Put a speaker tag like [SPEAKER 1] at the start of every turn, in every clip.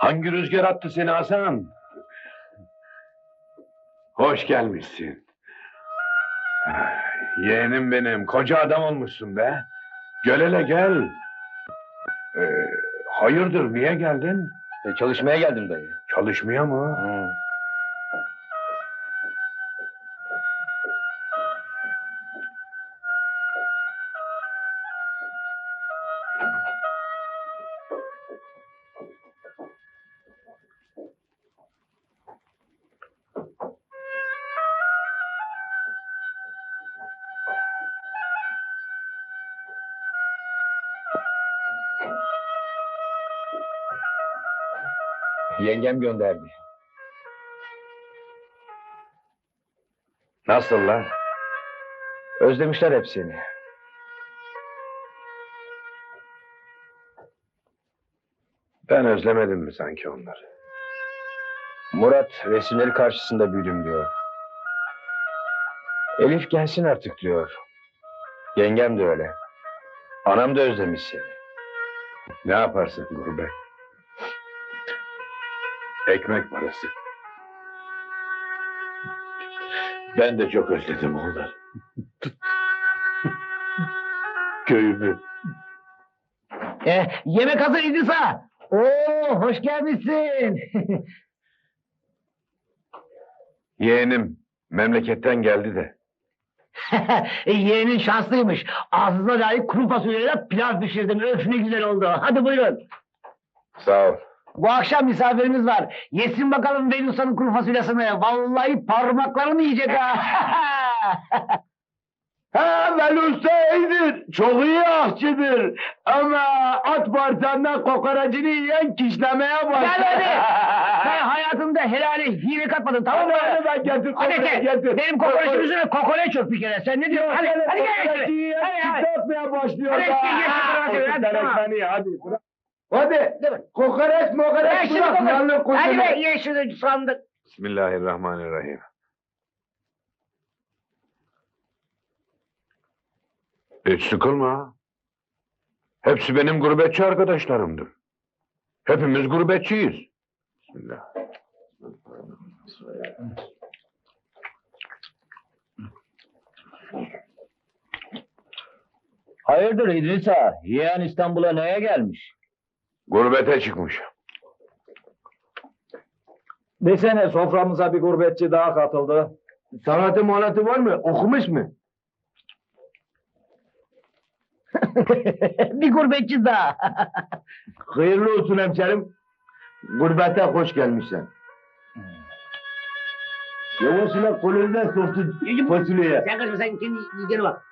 [SPEAKER 1] Hangi rüzgar attı seni Hasan? Hoş gelmişsin. Yeğenim benim, koca adam olmuşsun be. Gel hele gel. Ee, hayırdır, niye geldin?
[SPEAKER 2] E, çalışmaya geldim dayı.
[SPEAKER 1] Çalışmaya mı?
[SPEAKER 2] Hı. Yengem gönderdi.
[SPEAKER 1] Nasıllar?
[SPEAKER 2] Özlemişler hep seni.
[SPEAKER 1] Ben özlemedim mi sanki onları?
[SPEAKER 2] Murat resimleri karşısında büyüdüm diyor. Elif gelsin artık diyor. Yengem de öyle. Anam da özlemiş seni.
[SPEAKER 1] Ne yaparsın gurbet? Ekmek parası. Ben de çok özledim onları. Köyümü.
[SPEAKER 3] E, yemek hazır İdrisa. Oo, hoş gelmişsin.
[SPEAKER 1] Yeğenim memleketten geldi de.
[SPEAKER 3] E, Yeğenin şanslıymış. Ağzına layık kuru fasulyeyle pilav pişirdim. Öf ne güzel oldu. Hadi buyurun.
[SPEAKER 1] Sağ ol.
[SPEAKER 3] Bu akşam misafirimiz var. Yesin bakalım Venusa'nın kuru fasulyesini. Vallahi parmaklarını yiyecek ha.
[SPEAKER 1] Ha Velusta iyidir. Çok iyi aşçıdır. Ama at parçandan kokoracını yiyen kişlemeye
[SPEAKER 3] Gel hadi. Sen hayatında helale hile katmadın tamam mı?
[SPEAKER 1] Hadi ben getir,
[SPEAKER 3] Hadi
[SPEAKER 1] kokoreç
[SPEAKER 3] gel.
[SPEAKER 1] getir.
[SPEAKER 3] Benim kokoreçin üstüne kokoreç yok bir kere. Sen ne diyorsun? Hadi, hadi gel. Hadi, hadi.
[SPEAKER 1] Çıkartmaya başlıyor
[SPEAKER 3] Hadi,
[SPEAKER 1] da.
[SPEAKER 3] getir, getir,
[SPEAKER 1] Ha,
[SPEAKER 3] hadi,
[SPEAKER 1] otur
[SPEAKER 3] hadi,
[SPEAKER 1] sen
[SPEAKER 3] tamam.
[SPEAKER 1] ekmeğini ye, hadi. bırak. Hadi.
[SPEAKER 3] Mi?
[SPEAKER 1] Kokoreç mokoreç
[SPEAKER 3] şimdi
[SPEAKER 1] bırak.
[SPEAKER 3] kokoreç. Hadi be ye şunu sandık.
[SPEAKER 1] Bismillahirrahmanirrahim. Hiç sıkılma. Hepsi benim gurbetçi arkadaşlarımdır. Hepimiz gurbetçiyiz. Bismillah.
[SPEAKER 2] Hayırdır İdrisa? Yeğen İstanbul'a neye gelmiş?
[SPEAKER 1] Gurbete çıkmış.
[SPEAKER 2] Desene soframıza bir gurbetçi daha katıldı.
[SPEAKER 1] Sanatı manatı var mı? Okumuş mu?
[SPEAKER 3] bir gurbetçi daha.
[SPEAKER 1] Hayırlı olsun hemşerim. Gurbete hoş gelmişsin. Yavuşuna kolundan soktu fasulyeye.
[SPEAKER 3] sen kaçma sen kendi yiyeceğine bak.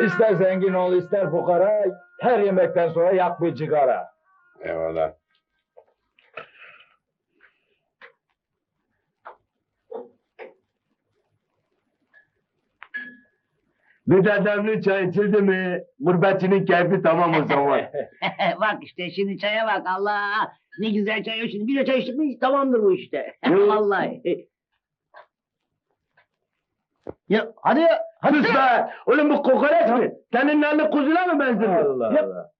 [SPEAKER 2] İster zengin ol ister fukara, her yemekten sonra yak bir cigara.
[SPEAKER 1] Eyvallah. Bir de demli çay içildi mi gurbetçinin keyfi tamam o zaman.
[SPEAKER 3] bak işte şimdi çaya bak Allah. Ne güzel çay o şimdi. Bir de çay içtik mi tamamdır bu işte. Vallahi. Ya hadi ya. Hadi.
[SPEAKER 1] Sus be! Oğlum bu kokoreç mi? Senin elini kuzuna mı benziyor?
[SPEAKER 2] Allah
[SPEAKER 1] Yap.
[SPEAKER 2] Allah.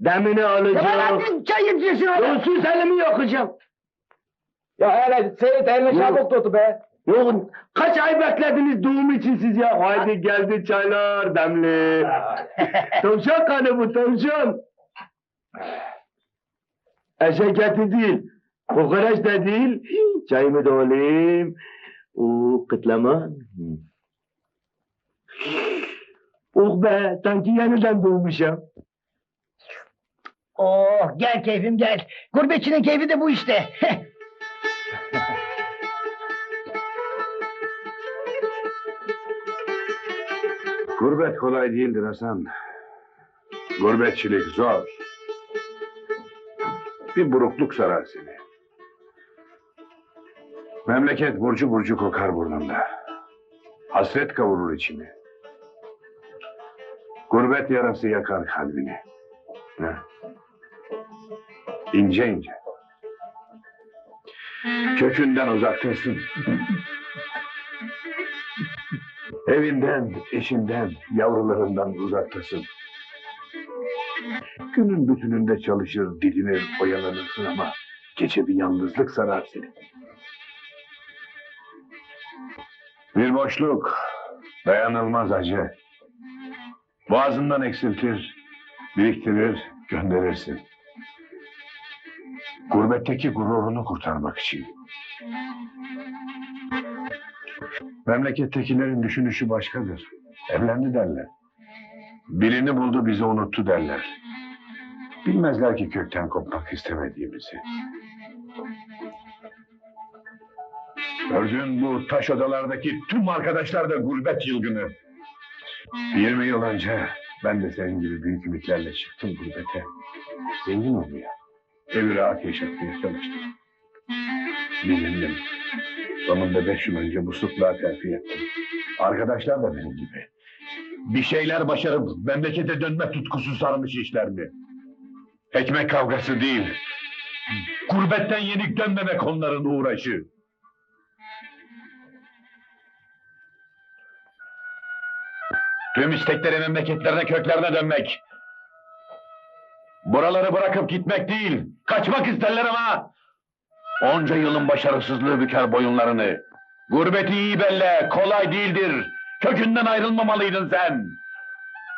[SPEAKER 1] Demini
[SPEAKER 3] Ya ben
[SPEAKER 1] alacağım.
[SPEAKER 3] artık çay
[SPEAKER 1] Ya
[SPEAKER 3] hadi.
[SPEAKER 1] sus elimi yakacağım.
[SPEAKER 2] Ya hele Seyit elini çabuk tut be.
[SPEAKER 1] Yok kaç ay beklediniz doğum için siz ya? Haydi geldi çaylar demli. tavşan kanı bu tavşan. Eşek eti değil. Kokoreç de değil. Çayımı da alayım. Kıtlama. Oh be sanki yeniden doğmuşum.
[SPEAKER 3] Oh gel keyfim gel. Gurbetçinin keyfi de bu işte.
[SPEAKER 1] Gurbet kolay değildir Hasan. Gurbetçilik zor. Bir burukluk sarar seni. Memleket burcu burcu kokar burnunda. Hasret kavurur içini. Gurbet yarası yakar kalbini. Ne? İnce ince.
[SPEAKER 4] Kökünden uzaktasın. Evinden, eşinden, yavrularından uzaktasın. Günün bütününde çalışır, dilinir, oyalanırsın ama gece bir yalnızlık sarar seni. Bir boşluk, dayanılmaz acı. Boğazından eksiltir, biriktirir, gönderirsin. Gurbetteki gururunu kurtarmak için. Memlekettekilerin düşünüşü başkadır. Evlendi derler. Birini buldu bizi unuttu derler. Bilmezler ki kökten kopmak istemediğimizi. Gördüğün bu taş odalardaki tüm arkadaşlar da gurbet yılgını. 20 yıl önce ben de senin gibi büyük ümitlerle çıktım gurbete. Zengin olmaya, evi rahat yaşatmaya çalıştım. Bilindim. Sonunda beş yıl önce muslukluğa terfi ettim. Arkadaşlar da benim gibi. Bir şeyler başarıp memlekete dönme tutkusu sarmış işlerini. Ekmek kavgası değil. Gurbetten yenik dönmemek onların uğraşı. Tüm istekleri memleketlerine köklerine dönmek. Buraları bırakıp gitmek değil, kaçmak isterler ama Onca yılın başarısızlığı büker boyunlarını. Gurbeti iyi belle, kolay değildir. Kökünden ayrılmamalıydın sen.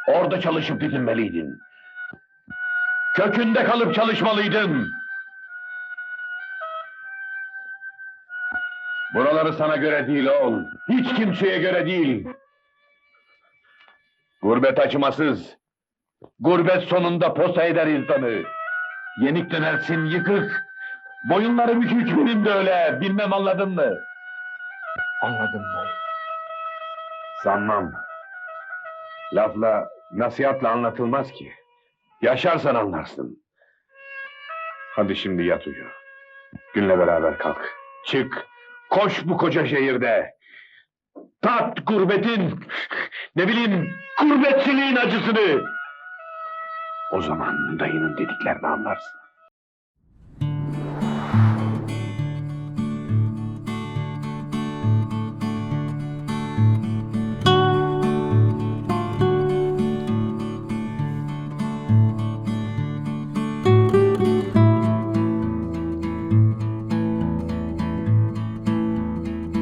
[SPEAKER 4] Orada çalışıp didinmeliydin. Kökünde kalıp çalışmalıydın. Buraları sana göre değil oğul. Hiç kimseye göre değil. Gurbet acımasız. Gurbet sonunda posa eder insanı. Yenik dönersin yıkık. Boyunları bükük benim de öyle. Bilmem anladın mı?
[SPEAKER 3] Anladım dayı.
[SPEAKER 4] Sanmam. Lafla, nasihatla anlatılmaz ki. Yaşarsan anlarsın. Hadi şimdi yat uyu. Günle beraber kalk. Çık. Koş bu koca şehirde. Tat gurbetin, ne bileyim, gurbetçiliğin acısını. O zaman dayının dediklerini anlarsın.